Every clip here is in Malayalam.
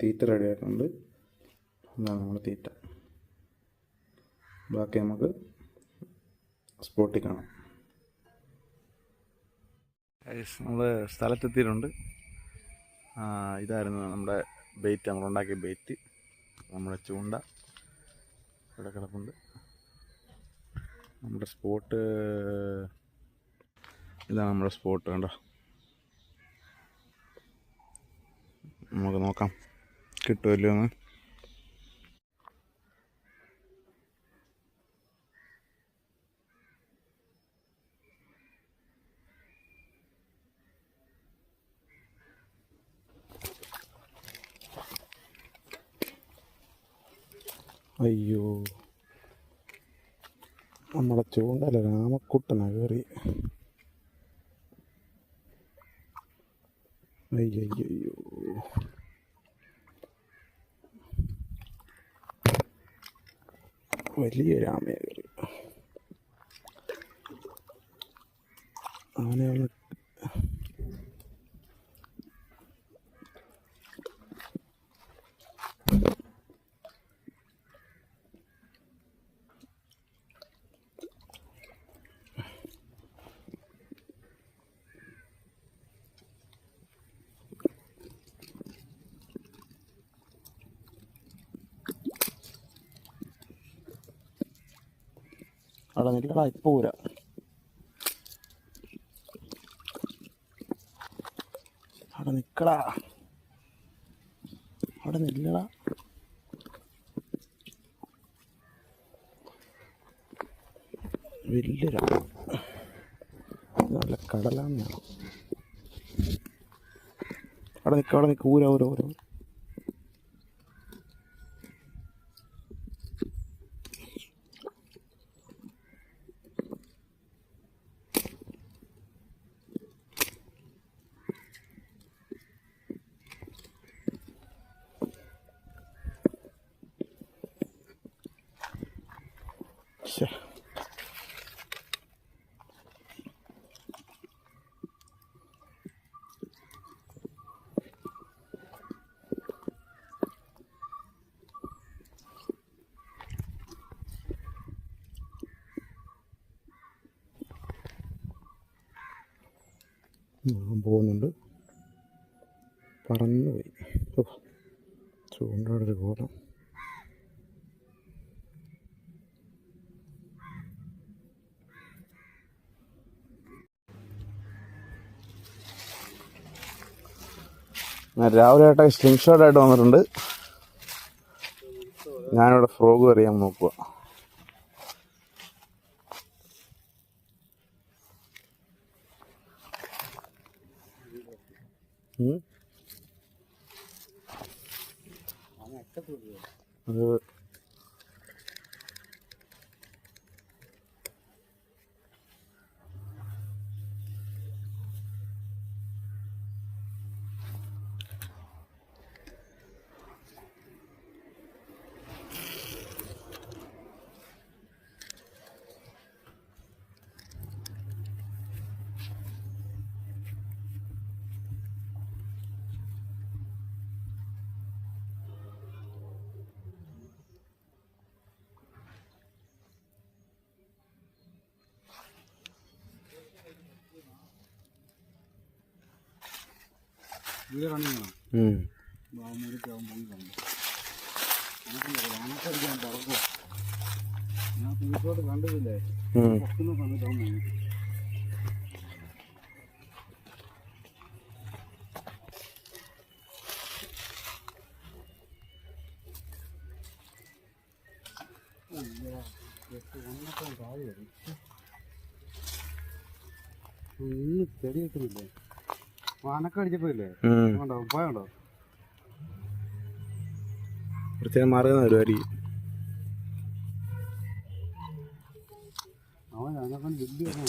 തീറ്റ റെഡിയാക്കുന്നുണ്ട് എന്നാണ് നമ്മുടെ തീറ്റ. ബാക്കി നമുക്ക് സ്പോട്ടിൽ കാണാം. നമ്മൾ സ്ഥലത്തെത്തിയിട്ടുണ്ട്. ഇതായിരുന്നു നമ്മുടെ ബെയ്റ്റ് നമ്മളുണ്ടാക്കിയ ബെയ്റ്റ് നമ്മുടെ ചൂണ്ട. ഇവിടെ കിടപ്പുണ്ട്. നമ്മുടെ സ്പോട്ട് ഇതാണ് നമ്മുടെ സ്പോട്ട് കണ്ടോ? നമുക്ക് നോക്കാം. കിട്ടുമല്ലോ എന്ന് അയ്യോ. നമ്മളെ ചൂണ്ടല രാമക്കുട്ടനാ കയറി അയ്യോ വലിയ രാമയ കയറി ആനയാണ് അവിടെ നിൽക്കടാ ഇപ്പൊ പോരാ അവിടെ നിൽക്കടാ അവിടെ നില്ലടാ. വലിയ നല്ല കടലാന്നാണ് അവിടെ നിൽക്കുക അവിടെ നിൽക്കൂരാ ഊര ഊര ഊര. ഞാൻ പോകുന്നുണ്ട്. പറന്നു പോയി ചൂണ്ടയുടെ ഒരു രാവിലെ ആയിട്ട് ആയിട്ട് വന്നിട്ടുണ്ട് ഞാനിവിടെ ഫ്രോഗ് അറിയാൻ നോക്കുക. അത് ഉം. കണ്ടില്ലേ ഉം. പൊക്കുന്ന സമയത്ത് അവൻ മുങ്ങി. ഒന്ന് ചെടി വെക്കുന്നില്ലേ വാനക്ക അടിച്ചപ്പോയില്ലേ പ്രത്യേകം മാറുന്ന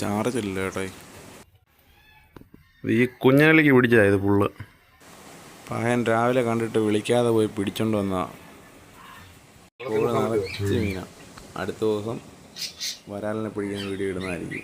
ചാർജ് ഇല്ല കേട്ടോ ഈ. കുഞ്ഞാലിക്ക് പിടിച്ചാ ഇത് പുള്ള്. പായൻ രാവിലെ കണ്ടിട്ട് വിളിക്കാതെ പോയി പിടിച്ചോണ്ട് വന്ന. അടുത്ത ദിവസം വരാലിനെ പിടിക്കുന്ന വീഡിയോ ഇടുന്നതായിരിക്കും.